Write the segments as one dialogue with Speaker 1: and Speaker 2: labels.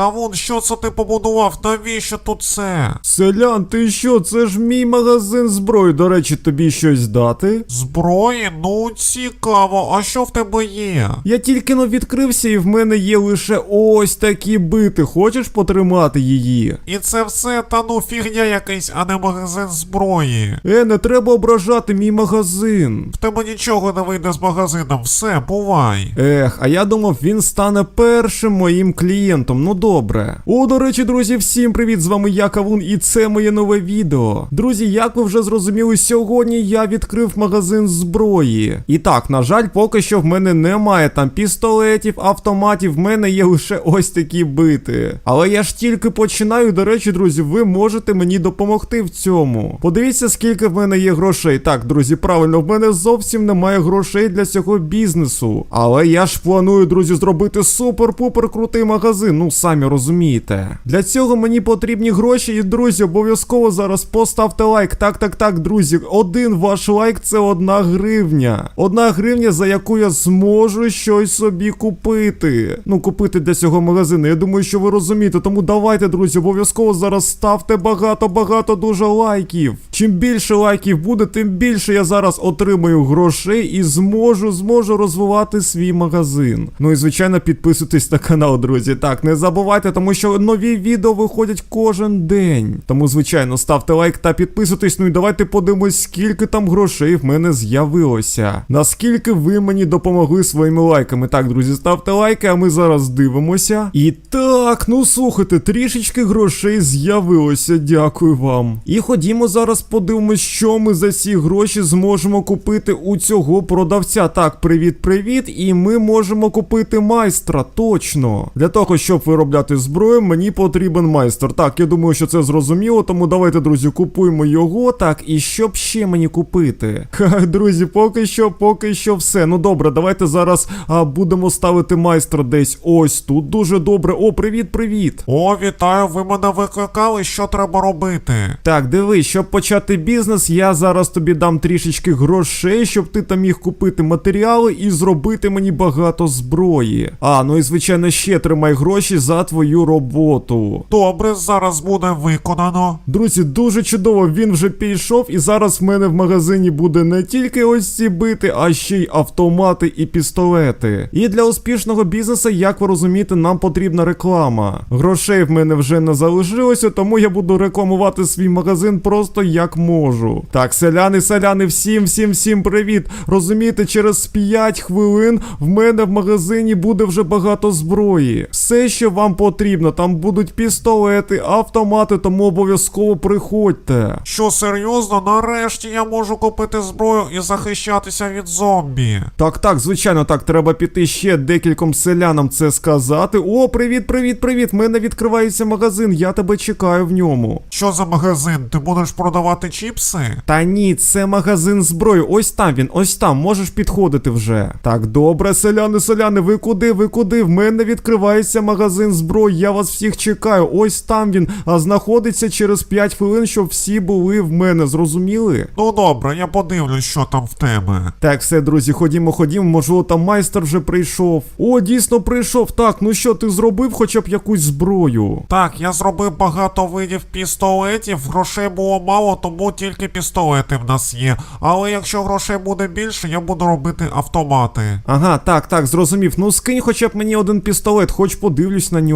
Speaker 1: Кавун, що це ти побудував? Навіщо тут це?
Speaker 2: Селян, ти що? Це ж мій магазин зброї. До речі, тобі щось дати?
Speaker 1: Зброї? Ну цікаво, а що в тебе є?
Speaker 2: Я тільки но відкрився, і в мене є лише ось такі бити. Хочеш потримати її?
Speaker 1: І це все та ну фігня якийсь, а не магазин зброї.
Speaker 2: Е, не треба ображати мій магазин.
Speaker 1: В тебе нічого не вийде з магазином, все, бувай.
Speaker 2: Ех, а я думав, він стане першим моїм клієнтом. Ну добре. О, до речі, друзі, всім привіт! З вами я Кавун, і це моє нове відео. Друзі, як ви вже зрозуміли, сьогодні я відкрив магазин зброї. І так, на жаль, поки що в мене немає там пістолетів, автоматів, в мене є лише ось такі бити. Але я ж тільки починаю. До речі, друзі, ви можете мені допомогти в цьому. Подивіться, скільки в мене є грошей. Так, друзі, правильно, в мене зовсім немає грошей для цього бізнесу. Але я ж планую, друзі, зробити супер-пупер крутий магазин. Ну, самі розумієте. Для цього мені потрібні гроші, і друзі, обов'язково зараз поставте лайк. Так, так, так, друзі. Один ваш лайк це одна гривня. Одна гривня, за яку я зможу щось собі купити. Ну, купити для цього магазину. Я думаю, що ви розумієте. Тому давайте, друзі, обов'язково зараз ставте багато-багато дуже лайків. Чим більше лайків буде, тим більше я зараз отримаю грошей і зможу, зможу розвивати свій магазин. Ну і звичайно, підписуйтесь на канал, друзі. Так, не забувайте, тому що нові відео виходять кожен день. Тому, звичайно, ставте лайк та підписуйтесь. Ну і давайте подивимось, скільки там грошей в мене з'явилося. Наскільки ви мені допомогли своїми лайками. Так, друзі, ставте лайки, а ми зараз дивимося. І так, ну слухайте, трішечки грошей з'явилося. Дякую вам. І ходімо зараз подивимось, що ми за ці гроші зможемо купити у цього продавця. Так, привіт-привіт. І ми можемо купити майстра, точно. Для того, щоб виробляти зброю, мені потрібен майстер. Так, я думаю, що це зрозуміло, тому давайте, друзі, купуємо його. Так, і що б ще мені купити? Ха, друзі, поки що, поки що все. Ну добре, давайте зараз а, будемо ставити майстра десь ось тут. Дуже добре. О, привіт, привіт.
Speaker 1: О, вітаю, ви мене викликали, що треба робити?
Speaker 2: Так, дивись, щоб почати бізнес, я зараз тобі дам трішечки грошей, щоб ти там міг купити матеріали і зробити мені багато зброї. А, ну і звичайно ще тримай гроші за твою роботу.
Speaker 1: Добре, зараз буде виконано.
Speaker 2: Друзі, дуже чудово, він вже пішов, і зараз в мене в магазині буде не тільки ось ці бити, а ще й автомати і пістолети. І для успішного бізнесу, як ви розумієте, нам потрібна реклама. Грошей в мене вже не залишилося, тому я буду рекламувати свій магазин просто як можу. Так, селяни, селяни, всім, всім, всім привіт. Розумієте, через 5 хвилин в мене в магазині буде вже багато зброї. Все, що вам потрібно, там будуть пістолети, автомати, тому обов'язково приходьте.
Speaker 1: Що серйозно, нарешті я можу купити зброю і захищатися від зомбі.
Speaker 2: Так, так, звичайно, так, треба піти ще декільком селянам це сказати. О, привіт, привіт, привіт! В мене відкривається магазин, я тебе чекаю в ньому.
Speaker 1: Що за магазин? Ти будеш продавати чіпси?
Speaker 2: Та ні, це магазин зброї. Ось там він, ось там, можеш підходити вже. Так, добре, селяни, селяни, ви куди, ви куди? В мене відкривається магазин зброї. Я вас всіх чекаю. Ось там він, а знаходиться через 5 хвилин, щоб всі були в мене, зрозуміли?
Speaker 1: Ну добре, я подивлюсь, що там в тебе.
Speaker 2: Так, все, друзі, ходімо, ходімо, можливо, там майстер вже прийшов. О, дійсно прийшов. Так, ну що, ти зробив хоча б якусь зброю?
Speaker 1: Так, я зробив багато видів пістолетів, грошей було мало, тому тільки пістолети в нас є. Але якщо грошей буде більше, я буду робити автомати.
Speaker 2: Ага, так, так, зрозумів. Ну скинь хоча б мені один пістолет, хоч подивлюсь на нього.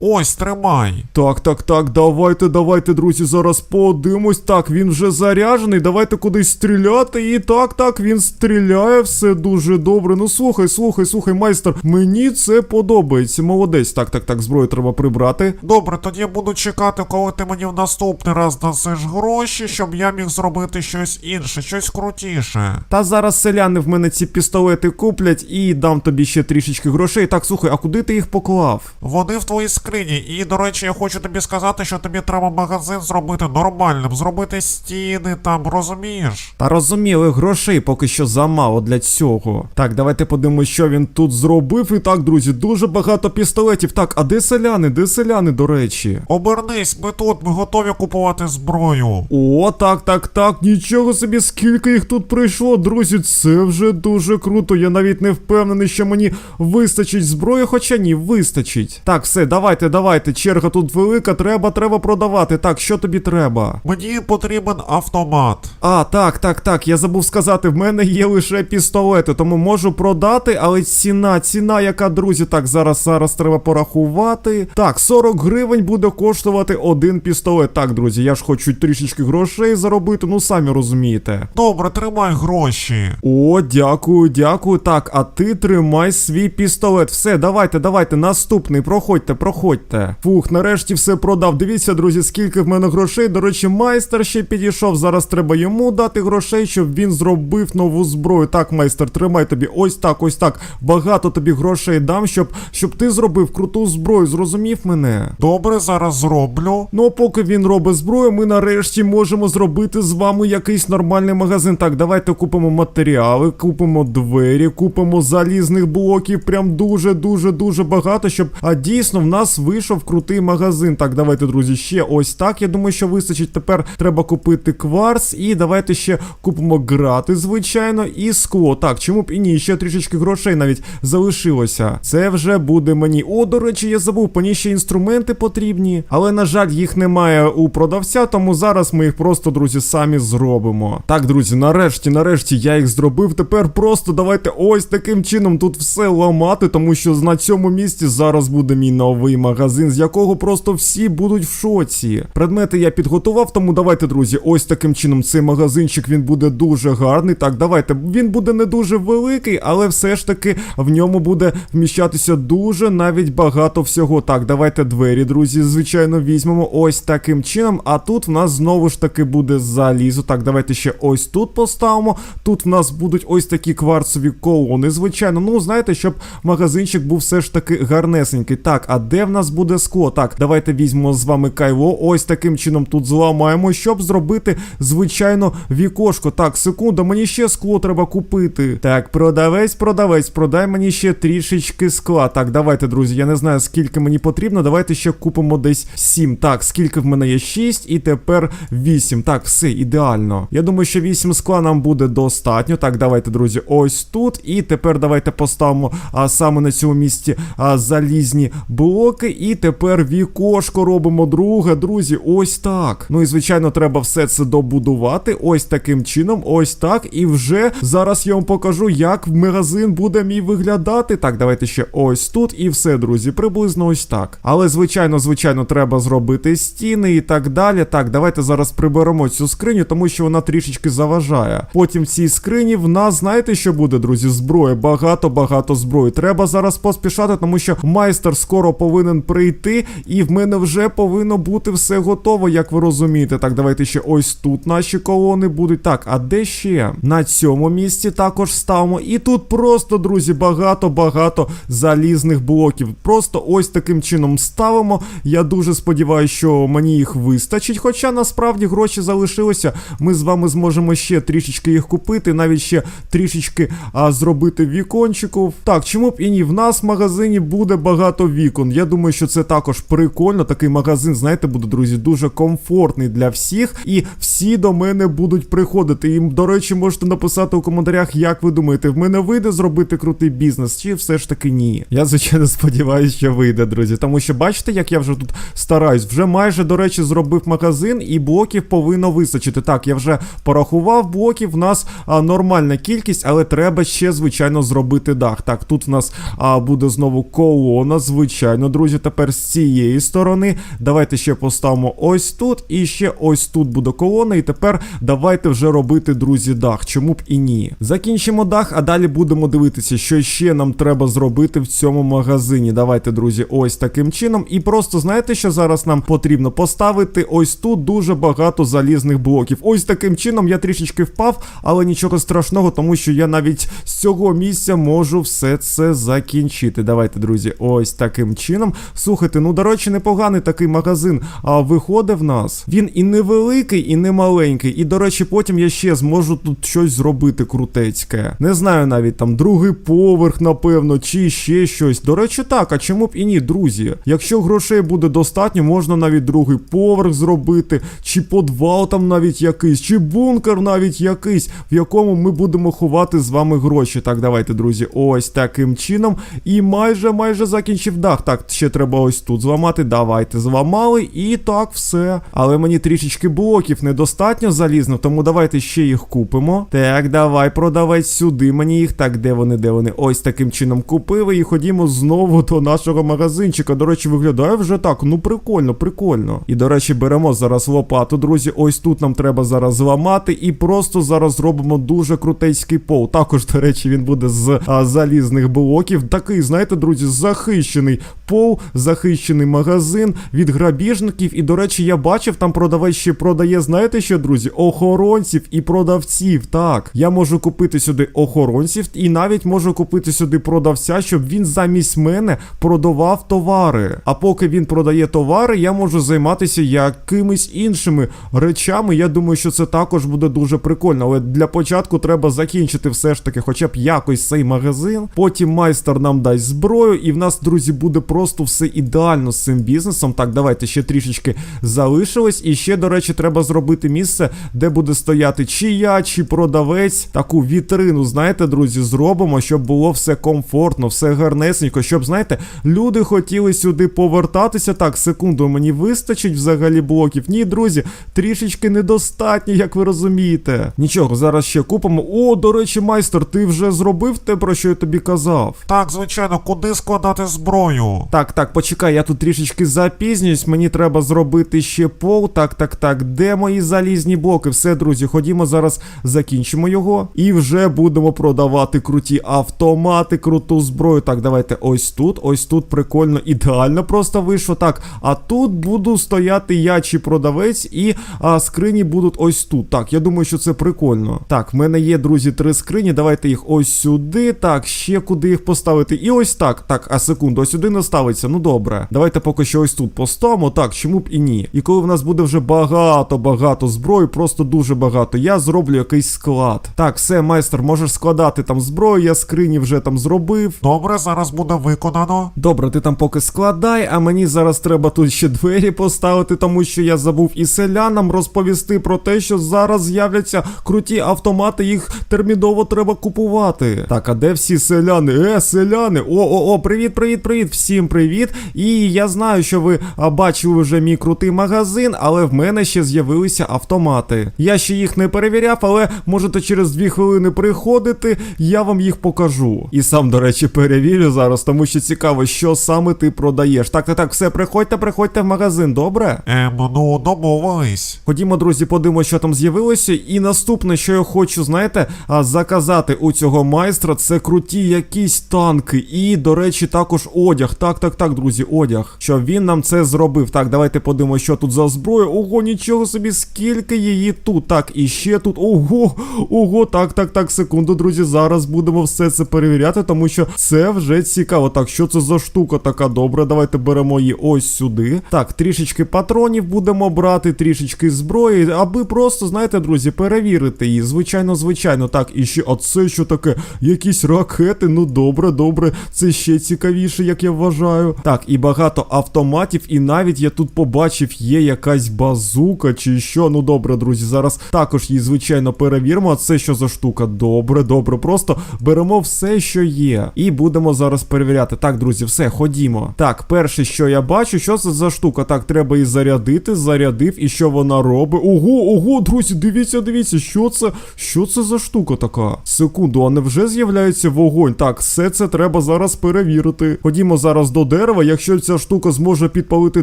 Speaker 1: Ось, тримай.
Speaker 2: Так, так, так, давайте, давайте, друзі, зараз подивимось. Так, він вже заряджений. Давайте кудись стріляти. І так, так, він стріляє, все дуже добре. Ну слухай, слухай, слухай, майстер, мені це подобається. Молодець. Так, так, так, зброю треба прибрати.
Speaker 1: Добре, тоді я буду чекати, коли ти мені в наступний раз дасиш гроші, щоб я міг зробити щось інше, щось крутіше.
Speaker 2: Та зараз селяни в мене ці пістолети куплять і дам тобі ще трішечки грошей. Так, слухай, а куди ти їх поклав?
Speaker 1: Вони в твоїй скрині, і, до речі, я хочу тобі сказати, що тобі треба магазин зробити нормальним, зробити стіни там, розумієш?
Speaker 2: Та розуміли, грошей поки що замало для цього. Так, давайте подивимося, що він тут зробив. І так, друзі, дуже багато пістолетів. Так, а де селяни? Де селяни, до речі?
Speaker 1: Обернись, ми тут, ми готові купувати зброю.
Speaker 2: О, так, так, так, нічого собі, скільки їх тут прийшло, друзі, це вже дуже круто. Я навіть не впевнений, що мені вистачить зброї, хоча ні, вистачить. Так, все, давайте, давайте. Черга тут велика, треба, треба продавати. Так, що тобі треба?
Speaker 1: Мені потрібен автомат.
Speaker 2: А, так, так, так. Я забув сказати, в мене є лише пістолети, тому можу продати, але ціна, ціна, яка, друзі, так, зараз, зараз треба порахувати. Так, 40 гривень буде коштувати один пістолет. Так, друзі, я ж хочу трішечки грошей заробити, ну самі розумієте.
Speaker 1: Добре, тримай гроші.
Speaker 2: О, дякую, дякую. Так, а ти тримай свій пістолет. Все, давайте, давайте, наступний. Проходьте, проходьте. Фух, нарешті все продав. Дивіться, друзі, скільки в мене грошей. До речі, майстер ще підійшов. Зараз треба йому дати грошей, щоб він зробив нову зброю. Так, майстер, тримай тобі. Ось так, ось так. Багато тобі грошей дам, щоб, щоб ти зробив круту зброю. Зрозумів мене?
Speaker 1: Добре, зараз зроблю.
Speaker 2: Ну, а поки він робить зброю, ми нарешті можемо зробити з вами якийсь нормальний магазин. Так, давайте купимо матеріали, купимо двері, купимо залізних блоків. Прям дуже, дуже, дуже багато, щоб а дійсно в нас вийшов крутий магазин. Так, давайте, друзі, ще ось так. Я думаю, що вистачить. Тепер треба купити кварц, і давайте ще купимо грати, звичайно, і скло. Так, чому б і ні? Ще трішечки грошей навіть залишилося. Це вже буде мені. О, до речі, я забув, мені ще інструменти потрібні, але на жаль, їх немає у продавця, тому зараз ми їх просто, друзі, самі зробимо. Так, друзі, нарешті, нарешті я їх зробив. Тепер просто давайте ось таким чином тут все ламати, тому що на цьому місці зараз буде мій новий магазин, з якого просто всі будуть в шоці. Предмети я підготував, тому давайте, друзі, ось таким чином цей магазинчик він буде дуже гарний. Так, давайте. Він буде не дуже великий, але все ж таки в ньому буде вміщатися дуже навіть багато всього. Так, давайте двері, друзі, звичайно, візьмемо ось таким чином. А тут в нас знову ж таки буде залізо. Так, давайте ще ось тут поставимо. Тут в нас будуть ось такі кварцові колони. Звичайно, ну знаєте, щоб магазинчик був все ж таки гарнесенький. Так, а де в нас буде скло? Так, давайте візьмемо з вами кайло. Ось таким чином тут зламаємо, щоб зробити, звичайно, вікошко. Так, секунду, мені ще скло треба купити. Так, продавець, продавець, продай мені ще трішечки скла. Так, давайте, друзі, я не знаю, скільки мені потрібно. Давайте ще купимо десь 7. Так, скільки в мене є 6 і тепер 8. Так, все, ідеально. Я думаю, що 8 скла нам буде достатньо. Так, давайте, друзі, ось тут. І тепер давайте поставимо а, саме на цьому місці а, залізні блоки. І тепер вікошко робимо друге, друзі, ось так. Ну і звичайно, треба все це добудувати. Ось таким чином, ось так. І вже зараз я вам покажу, як магазин буде мій виглядати. Так, давайте ще ось тут. І все, друзі, приблизно ось так. Але, звичайно, звичайно, треба зробити стіни і так далі. Так, давайте зараз приберемо цю скриню, тому що вона трішечки заважає. Потім в цій скрині в нас, знаєте, що буде, друзі? Зброя, багато-багато зброї. Треба зараз поспішати, тому що майстер скоро повинен прийти, і в мене вже повинно бути все готово, як ви розумієте. Так, давайте ще ось тут наші колони будуть. Так, а де ще? На цьому місці також ставимо. І тут просто, друзі, багато-багато залізних блоків. Просто ось таким чином ставимо. Я дуже сподіваюся, що мені їх вистачить. Хоча насправді гроші залишилися. Ми з вами зможемо ще трішечки їх купити, навіть ще трішечки а, зробити вікончиків. Так, чому б і ні? В нас в магазині буде багато вікон. Я думаю, що це також прикольно. Такий магазин, знаєте, буде, друзі, дуже комфортний для всіх. І всі до мене будуть приходити. І, до речі, можете написати у коментарях, як ви думаєте, в мене вийде зробити крутий бізнес, чи все ж таки ні. Я, звичайно, сподіваюся, що вийде, друзі. Тому що бачите, як я вже тут стараюсь. Вже майже, до речі, зробив магазин, і блоків повинно вистачити. Так, я вже порахував блоків. В нас а, нормальна кількість, але треба ще, звичайно, зробити дах. Так, тут в нас а, буде знову колона, звичайно, друзі. Тепер з цієї сторони. Давайте ще поставимо ось тут, і ще ось тут буде колона. І тепер давайте вже робити, друзі, дах. Чому б і ні? Закінчимо дах, а далі будемо дивитися, що ще нам треба зробити в цьому магазині. Давайте, друзі, ось таким чином. І просто знаєте, що зараз нам потрібно поставити ось тут дуже багато залізних блоків. Ось таким чином я трішечки впав, але нічого страшного, тому що я навіть з цього місця можу все це закінчити. Давайте, друзі, ось таким чином. Слухайте, ну до речі, непоганий такий магазин. А виходить в нас. Він і невеликий, і не маленький. І, до речі, потім я ще зможу тут щось зробити крутецьке. Не знаю навіть там другий поверх, напевно, чи ще щось. До речі, так, а чому б і ні, друзі? Якщо грошей буде достатньо, можна навіть другий поверх зробити, чи подвал там навіть якийсь, чи бункер навіть якийсь, в якому ми будемо ховати з вами гроші. Так, давайте, друзі, ось таким чином. І майже майже закінчив дах. Так, ще треба ось тут зламати. Давайте зламали. І так, все. Але мені трішечки блоків недостатньо залізно, тому давайте ще їх купимо. Так, давай, продавець сюди мені їх. Так, де вони, де вони? Ось таким чином купили. І ходімо знову до нашого магазинчика. До речі, виглядає вже так. Ну прикольно, прикольно. І до речі, беремо зараз лопату, друзі. Ось тут нам треба зараз зламати. І просто зараз зробимо дуже крутейський пол. Також, до речі, він буде з а, залізних блоків. Такий, знаєте, друзі, захищений пол, захищений магазин від грабіжників. І, до речі, я бачив, там продавець ще продає, знаєте що, друзі? Охоронців і продавців. Так, я можу купити сюди охоронців і навіть можу купити сюди продавця, щоб він замість мене продавав товари. А поки він продає товари, я можу займатися якимись іншими речами. Я думаю, що це також буде дуже прикольно. Але для початку треба закінчити все ж таки, хоча б якось цей магазин. Потім майстер нам дасть зброю, і в нас, друзі, буде просто все ідеально з цим бізнесом. Так, давайте ще трішечки залишилось. І ще, до речі, треба зробити місце, де буде стояти чи я, чи продавець. Таку вітрину, знаєте, друзі, зробимо, щоб було все комфортно, все гарнесенько, щоб, знаєте, люди хотіли сюди повертатися. Так, секунду, мені вистачить взагалі блоків. Ні, друзі, трішечки недостатньо, як ви розумієте. Нічого, зараз ще купимо. О, до речі, майстер, ти вже зробив те, про що я тобі казав.
Speaker 1: Так, звичайно, куди складати зброю?
Speaker 2: Так, так, почекай, я тут трішечки запізнююсь, мені треба зробити ще пол. Так, так, так. Де мої залізні блоки? Все, друзі, ходімо зараз закінчимо його. І вже будемо продавати круті автомати, круту зброю. Так, давайте ось тут, ось тут прикольно, ідеально просто вийшло. Так, а тут буду стояти я чи продавець, і а, скрині будуть ось тут. Так, я думаю, що це прикольно. Так, в мене є, друзі, три скрині. Давайте їх ось сюди. Так, ще куди їх поставити. І ось так. Так, а секунду, ось сюди не ставиться. Ну добре. Давайте поки що ось тут поставимо. Так, чому б і ні. І коли в нас буде вже багато-багато зброї, просто дуже багато, я зроблю якийсь склад. Так, все, майстер, можеш складати там зброю, я скрині вже там зробив.
Speaker 1: Добре, зараз буде виконано.
Speaker 2: Добре, ти там поки складай, а мені зараз треба тут ще двері поставити, тому що я забув і селянам розповісти про те, що зараз з'являться круті автомати, їх терміново треба купувати. Так, а де всі селяни? Е, селяни! О, о, о, привіт, привіт, привіт! Всім привіт! І я знаю, що ви бачили вже мій крутий магазин, але в мене ще з'явилися автомати. Я ще їх не перевіряв, але можете через дві хвилини приходити, я вам їх покажу. І сам, до речі, перевірю зараз, тому що цікаво, що саме ти продаєш. Так, так, так, все, приходьте, приходьте в магазин, добре?
Speaker 1: Ем, ну домовились.
Speaker 2: Ходімо, друзі, подивимося, що там з'явилося. І наступне, що я хочу, знаєте, заказати у цього майстра, це круті якісь танки. І, до речі, також одяг. Так, так, так, друзі, одяг. Що він нам це зробив. Так, давайте подивимося, що тут за зброя. Ого, нічого собі, скільки її тут. Так, і ще тут. Ого, ого, так, так, так, секунду, друзі. Зараз будемо все це перевіряти, тому що це вже цікаво. Так, що це за штука така добра? Давайте беремо її ось сюди. Так, трішечки патронів будемо брати, трішечки зброї, аби просто, знаєте, друзі, перевірити її. Звичайно, звичайно. Так, і ще, а це що таке? Якісь ракети. Ну добре, добре. Це ще цікавіше, як я вважаю. Так, і багато автоматів, і навіть я тут побачив, є якась базука чи що. Ну добре, друзі, зараз також її, звичайно, перевіримо. Це що за штука? Добре, добре. Просто беремо все, що є. І будемо зараз перевіряти. Так, друзі, все, ходімо. Так, перше, що я бачу, що це за штука? Так, треба її зарядити, зарядив, і що вона робить? Ого, ого, друзі, дивіться, дивіться, що це? Що це за штука така? Секунду, а не вже з'являється вогонь? Так, все це треба зараз перевірити. Ходімо зараз до дерева. Якщо ця штука зможе підпалити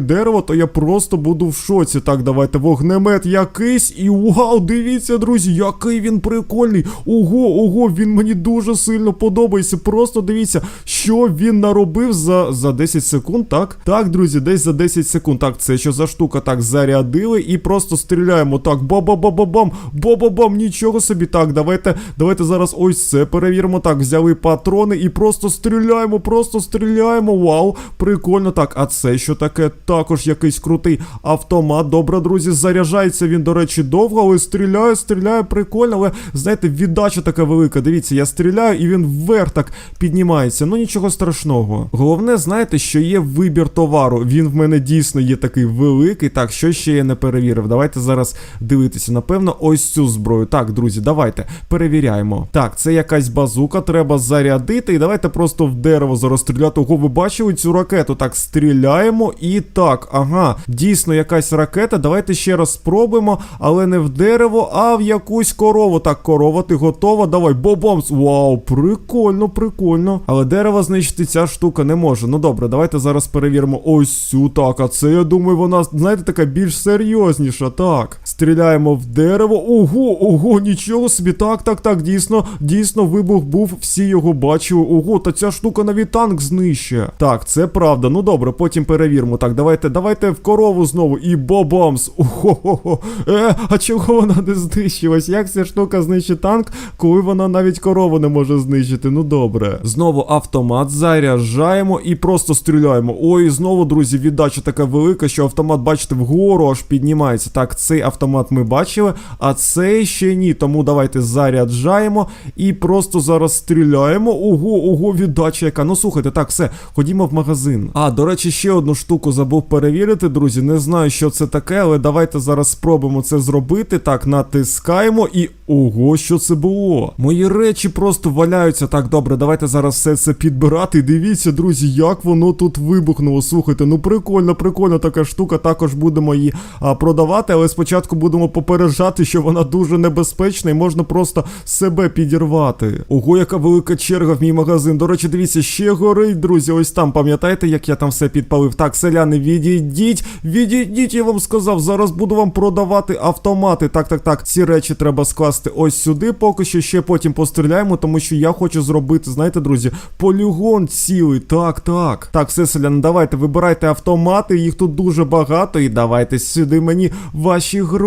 Speaker 2: дерево, то я просто буду в шоці. Так, давайте вогнемет якийсь. І вау, дивіться, друзі, який він прикольний. Ого, ого, він мені дуже сильно подобається. Просто дивіться, що він наробив за, за 10 секунд, так? Так, друзі, десь за 10 секунд. Так, це що за штука? Так, зарядили і просто стріляємо. Так, ба-ба-ба-ба-бам, ба-ба-бам, нічого собі. Так, давайте, давайте зараз ось це перевіримо. Так, взяли патрони і просто стріляємо, просто стріляємо. Вау, прикольно. Так, а це що таке? Також якийсь крутий автомат. Добре, друзі, заряджається він, до речі, довго, але стріляє, стріляє, прикольно, але знаєте, віддача така велика. Дивіться, я стріляю, і він вверх так піднімається. Ну нічого страшного. Головне, знаєте, що є вибір товару. Він в мене дійсно є такий великий. Так, що ще я не перевірив? Давайте зараз дивитися. Напевно, ось цю зброю. Так, друзі, давайте перевіряємо. Так, це якась базука, треба зарядити. І давайте просто в дерево зараз стріляти. Ого, ви бачили цю ракету. Так, стріляємо і так, ага, дійсно якась ракета. Давайте ще раз спробуємо, але не в дерево, а в якусь корову. Так, корова, ти готова? Давай, бобомс. Вау, прикольно, прикольно. Але дерево знищити ця штука не може. Ну добре, давайте зараз перевіримо ось цю. Так, а це я думаю, вона, знаєте, така більш серйозніша. Так, стріляємо в дерево. Ого, ого, нічого собі. Так, так, так, дійсно, дійсно, вибух був, всі його бачили. Ого, та ця штука навіть танк знищує. Так, це правда. Ну добре, потім перевіримо. Так, давайте, давайте в корову знову. І бобамс. Ого-го-го. Е, а чого вона не знищилась? Як ця штука знищить танк, коли вона навіть корову не може знищити? Ну добре. Знову автомат заряджаємо і просто стріляємо. Ой, знову, друзі, віддача така велика, що автомат, бачите, вгору аж піднімається. Так, цей автомат ми бачили, а цей ще ні. Тому давайте заряджаємо і просто зараз стріляємо. Ого, ого, віддача яка. Ну слухайте, так, все, ходімо в магазин. А, до речі, ще одну штуку забув перевірити, друзі. Не знаю, що це таке, але давайте зараз спробуємо це зробити. Так, натискаємо і. Ого, що це було? Мої речі просто валяються. Так, добре, давайте зараз все це підбирати. Дивіться, друзі, як воно тут вибухнуло. Слухайте, ну прикольно, прикольно така штука. Також будемо її а, продавати, але спочатку будемо попереджати, що вона дуже небезпечна і можна просто себе підірвати. Ого, яка велика черга в мій магазин. До речі, дивіться, ще горить, друзі. Ось там, пам'ятаєте, як я там все підпалив? Так, селяни, відійдіть, відійдіть, я вам сказав. Зараз буду вам продавати автомати. Так, так, так. Ці речі треба скласти ось сюди. Поки що ще потім постріляємо, тому що я хочу зробити, знаєте, друзі, полігон цілий. Так, так. Так, все, селяни, давайте вибирайте автомати, їх тут дуже багато, і давайте сюди мені ваші гроші.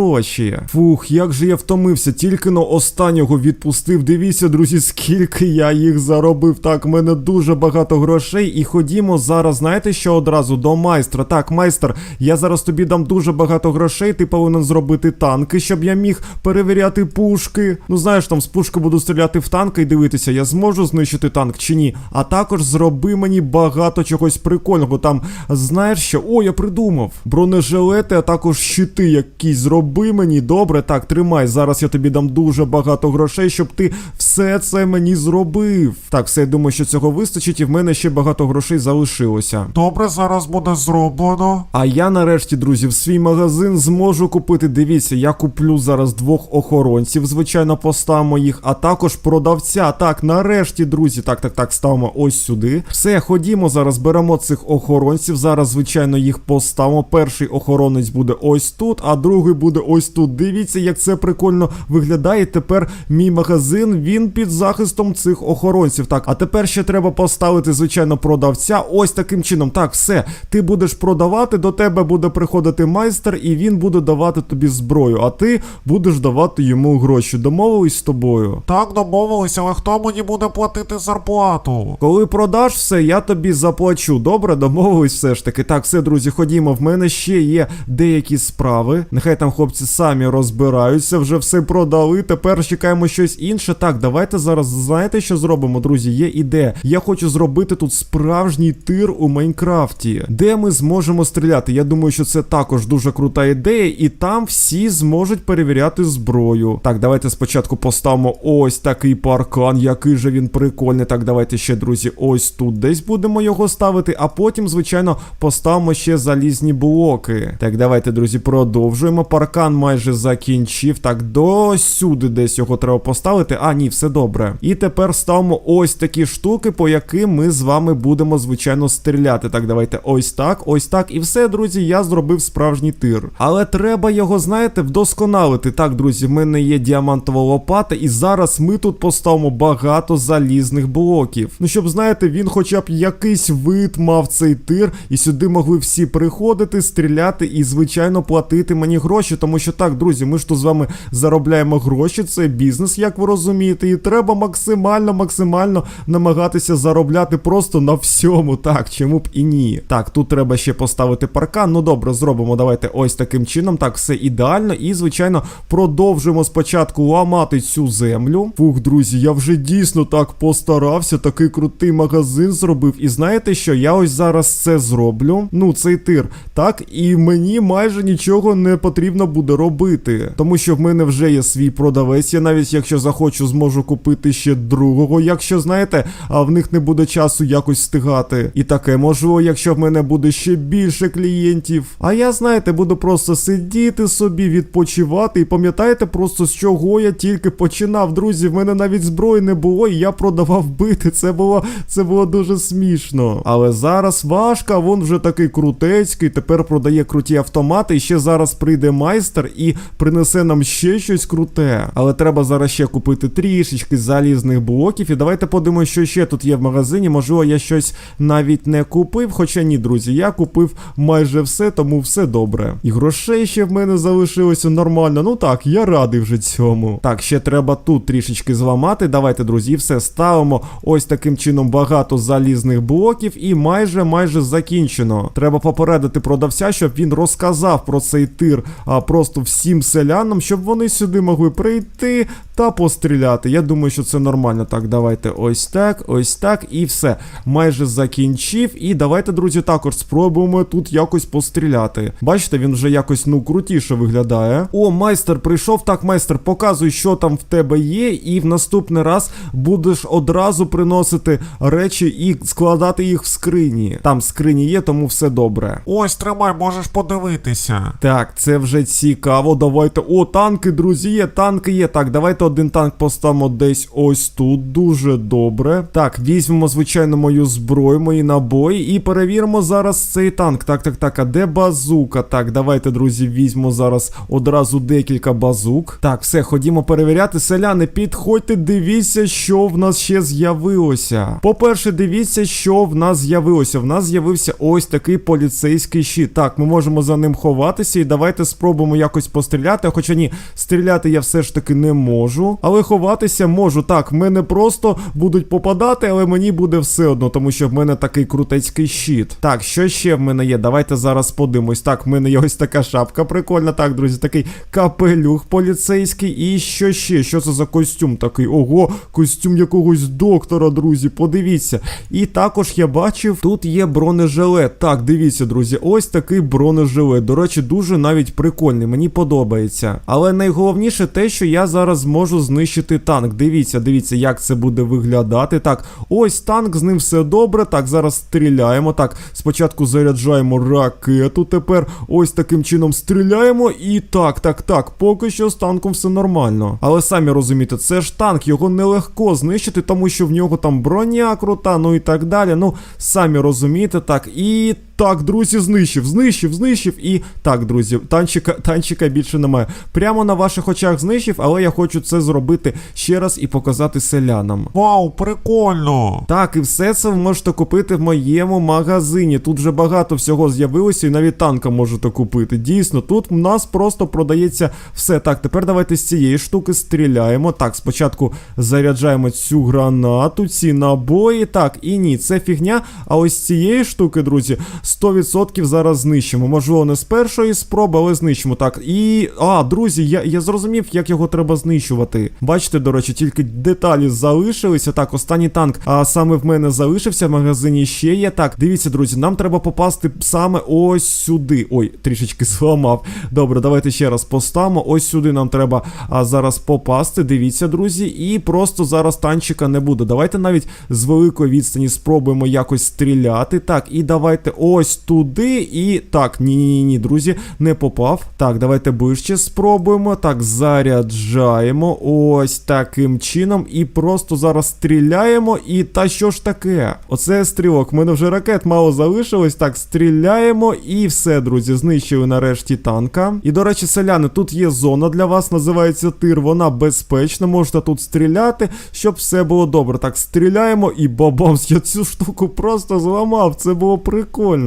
Speaker 2: Фух, як же я втомився, тільки но останнього відпустив. Дивіться, друзі, скільки я їх заробив. Так, в мене дуже багато грошей. І ходімо зараз, знаєте, що одразу до майстра. Так, майстер, я зараз тобі дам дуже багато грошей. Ти повинен зробити танки, щоб я міг перевіряти пушки. Ну, знаєш, там з пушки буду стріляти в танки і дивитися, я зможу знищити танк чи ні. А також зроби мені багато чогось прикольного. Там, знаєш що? О, я придумав. Бронежилети, а також щити якісь зроби мені. Добре, так, тримай. Зараз я тобі дам дуже багато грошей, щоб ти все це мені зробив. Так, все, я думаю, що цього вистачить, і в мене ще багато грошей залишилося.
Speaker 1: Добре, зараз буде зроблено.
Speaker 2: А я нарешті, друзі, в свій магазин зможу купити. Дивіться, я куплю зараз двох охоронців, звичайно, поставимо їх, а також продавця. Так, нарешті, друзі, так, так, так, ставимо ось сюди. Все, ходімо зараз, беремо цих охоронців. Зараз, звичайно, їх поставимо. Перший охоронець буде ось тут, а другий буде ось тут. Дивіться, як це прикольно виглядає. Тепер мій магазин він під захистом цих охоронців. Так, а тепер ще треба поставити, звичайно, продавця. Ось таким чином. Так, все, ти будеш продавати, до тебе буде приходити майстер, і він буде давати тобі зброю, а ти будеш давати йому гроші. Домовились з тобою.
Speaker 1: Так домовилися, але хто мені буде платити зарплату?
Speaker 2: Коли продаш все, я тобі заплачу. Добре, домовились все ж таки. Так, все, друзі, ходімо. В мене ще є деякі справи. Нехай там хлопці самі розбираються, вже все продали. Тепер чекаємо щось інше. Так, давайте зараз знаєте, що зробимо, друзі? Є ідея. Я хочу зробити тут справжній тир у Майнкрафті, де ми зможемо стріляти. Я думаю, що це також дуже крута ідея, і там всі зможуть перевіряти зброю. Так, давайте спочатку поставимо ось такий паркан, який же він прикольний. Так, давайте ще, друзі, ось тут десь будемо його ставити, а потім, звичайно, поставимо ще залізні блоки. Так, давайте, друзі, продовжуємо. Паркан майже закінчив. Так, до сюди десь його треба поставити. А, ні, все добре. І тепер ставимо ось такі штуки, по яким ми з вами будемо, звичайно, стріляти. Так, давайте ось так, ось так. І все, друзі, я зробив справжній тир. Але треба його, знаєте, вдосконалити. Так, друзі, в мене є діамантова лопата, і зараз ми тут поставимо багато залізних блоків. Ну, щоб, знаєте, він хоча б якийсь вид мав цей тир, і сюди могли всі приходити, стріляти і, звичайно, платити мені гроші. Тому що так, друзі, ми ж тут з вами заробляємо гроші, це бізнес, як ви розумієте, і треба максимально, максимально намагатися заробляти просто на всьому. Так, чому б і ні. Так, тут треба ще поставити паркан. Ну добре, зробимо. Давайте ось таким чином. Так, все ідеально. І, звичайно, продовжуємо спочатку ламати цю землю. Фух, друзі, я вже дійсно так постарався, такий крутий магазин зробив. І знаєте що? Я ось зараз це зроблю. Ну, цей тир. Так, і мені майже нічого не потрібно буде робити. Тому що в мене вже є свій продавець. Я навіть якщо захочу, зможу купити ще другого, якщо знаєте, а в них не буде часу якось встигати. І таке можливо, якщо в мене буде ще більше клієнтів. А я, знаєте, буду просто сидіти собі, відпочивати. І пам'ятаєте просто з чого я тільки починав, друзі. В мене навіть зброї не було, і я продавав бити. Це було, це було дуже смішно. Але зараз важко, а вон вже такий крутецький, тепер продає круті автомати. І ще зараз прийде майстер і принесе нам ще щось круте. Але треба зараз ще купити трішечки залізних блоків. І давайте подивимося, що ще тут є в магазині. Можливо, я щось навіть не купив. Хоча ні, друзі, я купив майже все, тому все добре. І грошей ще в мене залишилося нормально. Ну так, я радий вже цьому. Так, ще треба тут трішечки зламати. Давайте, друзі, все ставимо ось таким чином багато залізних блоків, і майже майже закінчено. Треба попередити продавця, щоб він розказав про цей тир а, просто всім селянам, щоб вони сюди могли прийти та постріляти. Я думаю, що це нормально. Так, давайте ось так, ось так, і все. Майже закінчив. І давайте, друзі, також спробуємо тут якось постріляти. Бачите, він вже якось ну крутіше виглядає. О, майстер прийшов. Так, майстер, показуй, що там в тебе є, і в наступний раз будеш одразу приносити речі і складати їх в скрині. Там скрині є, тому все добре.
Speaker 1: Ось тримай, можеш подивитися.
Speaker 2: Так, це вже цікаво. Давайте. О, танки, друзі, є, танки є. Так, давайте один танк поставимо десь ось тут. Дуже добре. Так, візьмемо, звичайно, мою зброю, мої набої, і перевіримо зараз цей танк. Так, так, так. А де базука? Так, давайте, друзі, візьмемо зараз одразу декілька базук. Так, все, ходімо перевіряти. Селяни, підходьте, дивіться, що в нас ще з'явилося. По-перше, дивіться, що в нас з'явилося. В нас з'явився ось такий поліцейський щит. Так, ми можемо за ним ховатися, і давайте спробуємо якось постріляти. Хоча ні, стріляти я все ж таки не можу. Але ховатися можу. Так, мене просто будуть попадати, але мені буде все одно, тому що в мене такий крутецький щит. Так, що ще в мене є? Давайте зараз подивимось. Так, в мене є ось така шапка прикольна. Так, друзі, такий капелюх поліцейський. І що ще? Що це за костюм такий? Ого, костюм якогось доктора, друзі. Подивіться. І також я бачив, тут є бронежилет. Так, дивіться, друзі, ось такий бронежилет. До речі, дуже навіть прикольний. Мені подобається. Але найголовніше те, що я зараз зможу знищити танк. Дивіться, дивіться, як це буде виглядати. Так, ось танк, з ним все добре. Так, зараз стріляємо. Так, спочатку заряджаємо ракету. Тепер ось таким чином стріляємо. І так, так, так. Поки що з танком все нормально. Але самі розумієте, це ж танк, його нелегко знищити, тому що в нього там броня крута, ну і так далі. Ну, самі розумієте, так. І так, друзі, знищив, знищив, знищив. І так, друзі, танчика, танчика більше немає. Прямо на ваших очах знищив, але я хочу це зробити ще раз і показати селянам.
Speaker 1: Вау, прикольно.
Speaker 2: Так, і все це ви можете купити в моєму магазині. Тут вже багато всього з'явилося, і навіть танка можете купити. Дійсно, тут в нас просто продається все. Так, тепер давайте з цієї штуки стріляємо. Так, спочатку заряджаємо цю гранату, ці набої. Так, і ні, це фігня. А ось з цієї штуки, друзі, 100% зараз знищимо. Можливо, не з першої спроби, але знищимо. Так, і. А, друзі, я, я зрозумів, як його треба знищувати. Бачите, до речі, тільки деталі залишилися. Так, останній танк, а саме в мене залишився в магазині ще є. Так, дивіться, друзі, нам треба попасти саме ось сюди. Ой, трішечки зламав. Добре, давайте ще раз поставимо. Ось сюди нам треба а, зараз попасти. Дивіться, друзі, і просто зараз танчика не буде. Давайте навіть з великої відстані спробуємо якось стріляти. Так, і давайте ось туди. І так, ні-ні, ні, друзі, не попав. Так, давайте ближче спробуємо. Так, заряджаємо. Ось таким чином. І просто зараз стріляємо. І та що ж таке? Оце стрілок. В мене вже ракет мало залишилось. Так, стріляємо. І все, друзі, знищили нарешті танка. І, до речі, селяни, тут є зона для вас, називається тир. Вона безпечна. Можете тут стріляти, щоб все було добре. Так, стріляємо і бабамс, я цю штуку просто зламав. Це було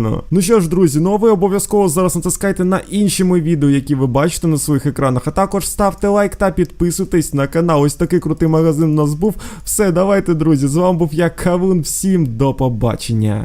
Speaker 2: прикольно. Ну що ж, друзі, ну а ви обов'язково зараз натискайте на інші мої відео, які ви бачите на своїх екранах. А також ставте лайк та підписуйтесь на канал. Ось такий крутий магазин у нас був. Все, давайте, друзі. З вами був я Кавун. Всім до побачення.